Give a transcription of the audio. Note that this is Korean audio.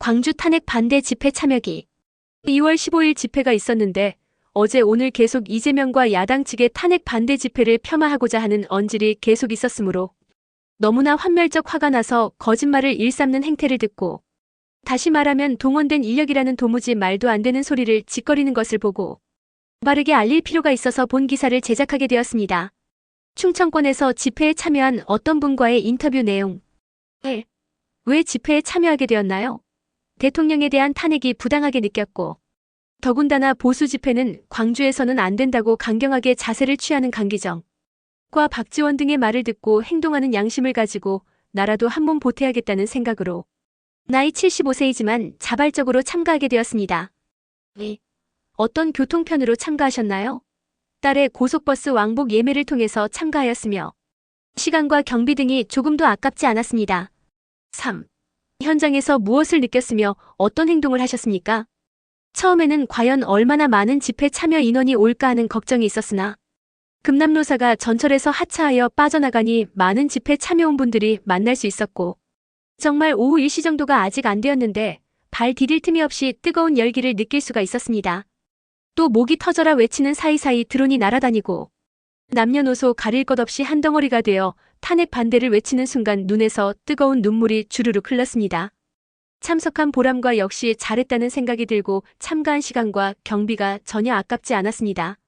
광주 탄핵 반대 집회 참여기. 2월 15일 집회가 있었는데 어제 오늘 계속 이재명과 야당 측의 탄핵 반대 집회를 폄하하고자 하는 언질이 계속 있었으므로 너무나 환멸적 화가 나서 거짓말을 일삼는 행태를 듣고 다시 말하면 동원된 인력이라는 도무지 말도 안 되는 소리를 짓거리는 것을 보고 빠르게 알릴 필요가 있어서 본 기사를 제작하게 되었습니다. 충청권에서 집회에 참여한 어떤 분과의 인터뷰 내용. 1. 왜 집회에 참여하게 되었나요? 대통령에 대한 탄핵이 부당하게 느꼈고, 더군다나 보수 집회는 광주에서는 안 된다고 강경하게 자세를 취하는 강기정. 과 박지원 등의 말을 듣고 행동하는 양심을 가지고 나라도 한 몸 보태야겠다는 생각으로 나이 75세이지만 자발적으로 참가하게 되었습니다. 2. 어떤 교통편으로 참가하셨나요? 딸의 고속버스 왕복 예매를 통해서 참가하였으며 시간과 경비 등이 조금도 아깝지 않았습니다. 3. 현장에서 무엇을 느꼈으며 어떤 행동을 하셨습니까? 처음에는 과연 얼마나 많은 집회 참여 인원이 올까 하는 걱정이 있었으나 금남로사가 전철에서 하차하여 빠져나가니 많은 집회 참여온 분들이 만날 수 있었고 정말 오후 일시 정도가 아직 안 되었는데 발 디딜 틈이 없이 뜨거운 열기를 느낄 수가 있었습니다. 또 목이 터져라 외치는 사이사이 드론이 날아다니고 남녀노소 가릴 것 없이 한 덩어리가 되어 탄핵 반대를 외치는 순간 눈에서 뜨거운 눈물이 주르륵 흘렀습니다. 참석한 보람과 역시 잘했다는 생각이 들고 참가한 시간과 경비가 전혀 아깝지 않았습니다.